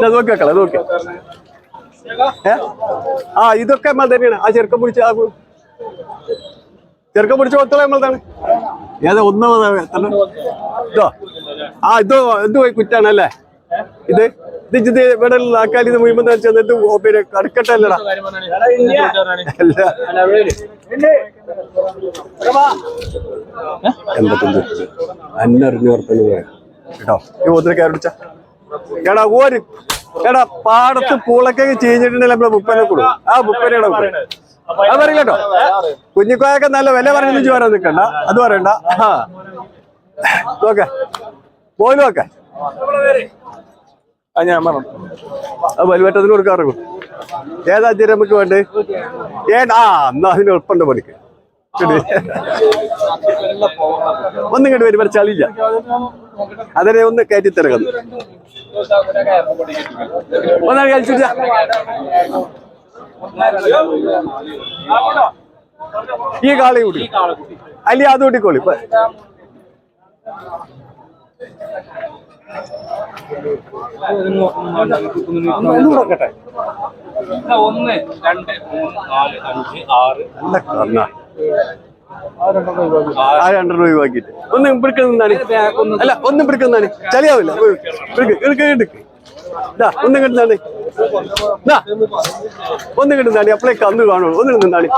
ഇത് നോക്കി ഏ? ആ ഇതൊക്കെ നമ്മൾ തന്നെയാണ്. ആ ചെറുക്കം പിടിച്ച ആ ചെറുക്കം പിടിച്ച കൊടുത്തോളാം നമ്മളതാണ് ഏതാ ഒന്ന് തന്നെ ഇതോ? ആ ഇതോ ഇത് പോയി കുറ്റാണല്ലേ ഇത്? ഇത് ഇത് ഇവിടെ ആക്കാലി ഇത് മുഴുവൻ ചെന്നിട്ട് പിന്നെ കടുക്കട്ടല്ലടാ എൺപത്തഞ്ച് അന്നറിഞ്ഞോർത്തന് പോയ കേട്ടോ? ഈ ഒത്തിരി കയറി പിടിച്ച. എടാ ഒരു എടാ പാടത്ത് പൂളൊക്കെ ചീഞ്ഞിട്ടുണ്ടെങ്കിൽ നമ്മളെ മുപ്പനെ കൊടുക്കും ആ മുപ്പനയുടെ മുപ്പന അത് പറയില്ല കേട്ടോ. കുഞ്ഞിക്കോയൊക്കെ നല്ല വില പറഞ്ഞു വരാൻ നിൽക്കണ്ട. അത് പറയണ്ട. ആ. നോക്കെ. പോലും ഒക്കെ ആ ഞാൻ പറഞ്ഞു അത് വലുവറ്റത്തിന് കൊടുക്കാറുള്ളൂ. ഏതാ അച്ഛൻ നമുക്ക് വേണ്ടേ ആ എന്നാ അതിന് എളുപ്പമുണ്ട് പണിക്ക്. ഒന്നും കണ്ടു വരും ചളിയില്ല. അതിനെ ഒന്ന് കയറ്റി തിരക്കുന്നു ഒന്നാണ് കഴിച്ചില്ല ഈ കാളി കൂടി. അല്ലെ അത് കൂട്ടിക്കോളി ഒന്ന് രണ്ട് മൂന്ന് നാല് അഞ്ച് ആറ് ആ രണ്ടര രൂപ ഒഴിവാക്കിയിട്ട്? ഒന്ന് ഇപ്പിടിക്ക് അല്ല ഒന്നും ഇപ്പിടിക്ക് നിന്നാണ്. ചളിയാവില്ല. ഇടുക്ക് ഇടുക്ക് ഇതാ ഒന്നും കിട്ടുന്നാണ് ഇതാ ഒന്നും കിട്ടുന്നാണ് അപ്പളേ കന്ന് കാണുള്ളൂ. ഒന്നും നിന്നാണ്.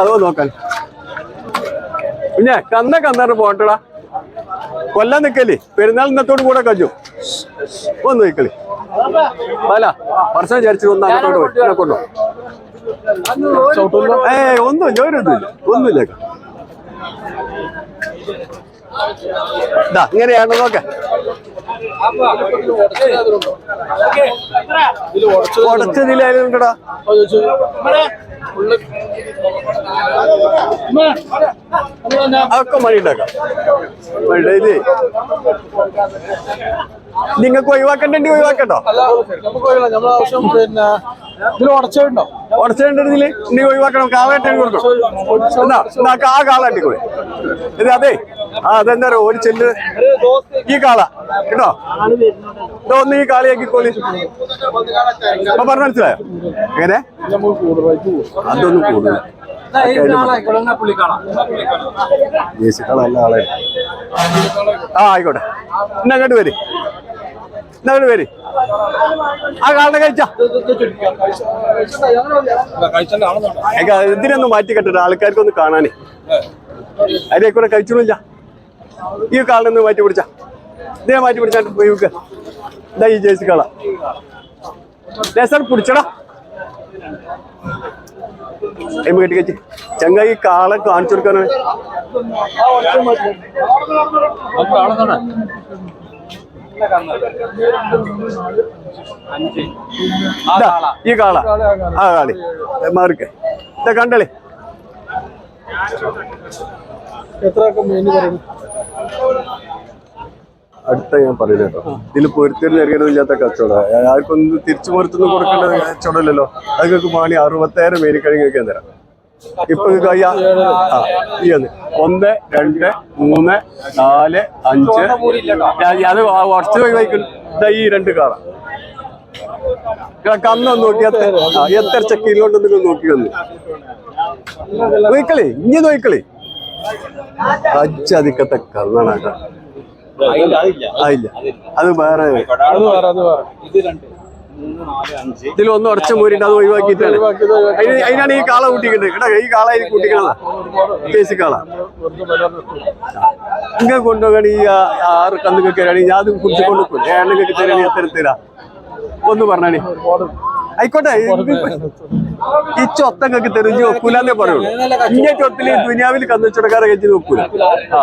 അതോ നോക്കാൻ പിന്നെ കന്ന കന്നാറ് പോകട്ടടാ കൊല്ലാൻ നിക്കല്ലേ? പെരുന്നാൾ ഇന്നത്തോട് കൂടെ കഞ്ഞു ഒന്ന് നിക്കൽ അല്ല വർഷം ചരിച്ചു ഒന്ന് അങ്ങോട്ട് പോയി. എന്നെ കൊണ്ടോ ഏ ഒന്നും ഒരൊന്നുമില്ല ഒന്നുമില്ല ഇതാ ഇങ്ങനെയാണ് നോക്ക. ഉടച്ചതിലായാലും ഉണ്ടടാ അതൊക്കെ മണി ഉണ്ടാക്കാം. ഇത് നിങ്ങൾക്ക് ഒഴിവാക്കണ്ടെങ്കിൽ ഒഴിവാക്കണ്ടോ അല്ല നമുക്ക് ഒഴിവാക്കാം. നമ്മളാവശ്യം പിന്നെ ഇതിൽ ഉടച്ചുണ്ടോ ഉടച്ചിട്ടുണ്ടെങ്കിൽ നീ ഒഴിവാക്കണം. കാളാട്ടി കൊടുക്കും. എന്നാ എന്നാ ആ കാളാട്ടിക്കോളി ഇത് അതെ ആ അതെന്താ ഒരു ചെല്ല്. ഈ കാള കേട്ടോ? ഇതൊന്ന് ഈ കാളിയാക്കിക്കോളി. അപ്പൊ പറഞ്ഞ മനസ്സിലായോ? എങ്ങനെ? അതൊന്നും കൂടുതൽ. ആ ആയിക്കോട്ടെ. എന്നാ അങ്ങോട്ട് വരി. ഇന്ന് പേര്? ആ കാളിനെ കഴിച്ചാ. ഇതിനൊന്ന് മാറ്റി കെട്ടിട്ട് ആൾക്കാർക്കൊന്ന് കാണാനേ. അതിനെ കൂടെ കഴിച്ചോളില്ല ഈ കാളിനൊന്ന് മാറ്റി പിടിച്ച. ഇതിനെ മാറ്റി പിടിച്ചാൽ പോയി വെക്ക ഇതാ ഈ ജേഴ്സി കാള. ലേസർ പിടിച്ചടാ. എമ്മ കെട്ടി കെട്ടി. ചങ്ങായി കാളെ കാണിച്ചു കൊടുക്കാനാണ്. ഈ കാള. ആ കാളി മാറിക്ക ഇതാ കണ്ടളി. അടുത്ത ഞാൻ പറയുന്നത് കേട്ടോ. ഇതിൽ പൊരുത്തരിന് ഇറങ്ങുന്നില്ലാത്ത കച്ചവടം. ആർക്കൊന്നും തിരിച്ചു പൊരുത്തൊന്നും കൊടുക്കേണ്ട കച്ചവടമല്ലല്ലോ അതൊക്കെ മാണി അറുപത്തായിരം മേരിക്കഴിഞ്ഞൊക്കെ തരാം. ഇപ്പൊ കയ്യാ ഒന്ന് രണ്ട് മൂന്ന് നാല് അഞ്ച്. അത് ഉറച്ചു വൈകും ഇതാ ഈ രണ്ട് കാറ കന്നൊന്ന് നോക്കി. എത്ര എത്ര ചക്കിയിലോട്ടൊന്നും നോക്കി വന്ന്. നോക്കളേ ഇനി നോക്കളേ അച്ചതിക്കത്തെ കന്നാണ് ആ ഇല്ല. അത് വേറെ. ഇത് രണ്ട്. ഇതിൽ ഒന്ന് ഉറച്ച മൂരിട്ട് അത് ഒഴിവാക്കിയിട്ടാണ്. അതിന് അതിനാണ് ഈ കാള കൂട്ടിക്കുന്നത്. കേട്ടോ ഈ കാള അതിന് കേസി കാള. ഇങ്ങനെ കൊണ്ടുപോകണ ഈ ആറ് കന്നുകൊക്കെ ഞാൻ അത് കുടിച്ച് കൊണ്ടുപോകും ഏണ്ണങ്ങൾക്ക് തരാണി എത്ര തരാ? ഒന്ന് പറഞ്ഞാണി. ആയിക്കോട്ടെ ഈ ചൊത്തങ്ങൾക്ക് തെറിഞ്ഞ് വെക്കൂലെന്നേ പറയുള്ളൂ. ഇങ്ങനെ ചൊത്തിൽ ദുനിയാവിൽ കന്നുവച്ചിടക്കാരെ കഴിച്ച് നോക്കൂല. ആ.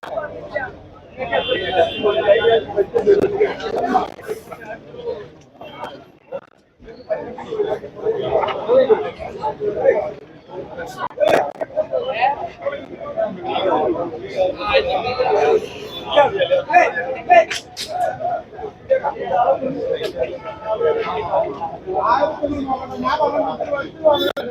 ஞாபகம்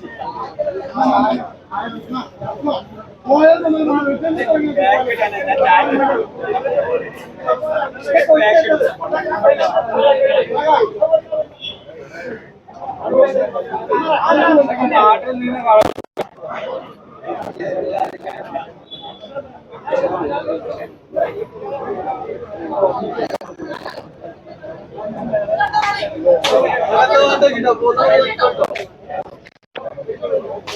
Gracias.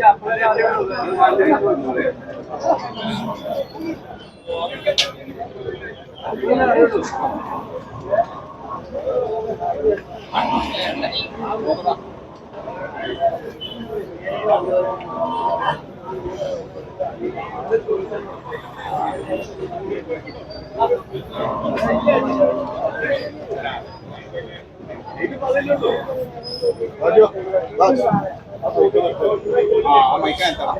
আপনারা Ah, me encanta.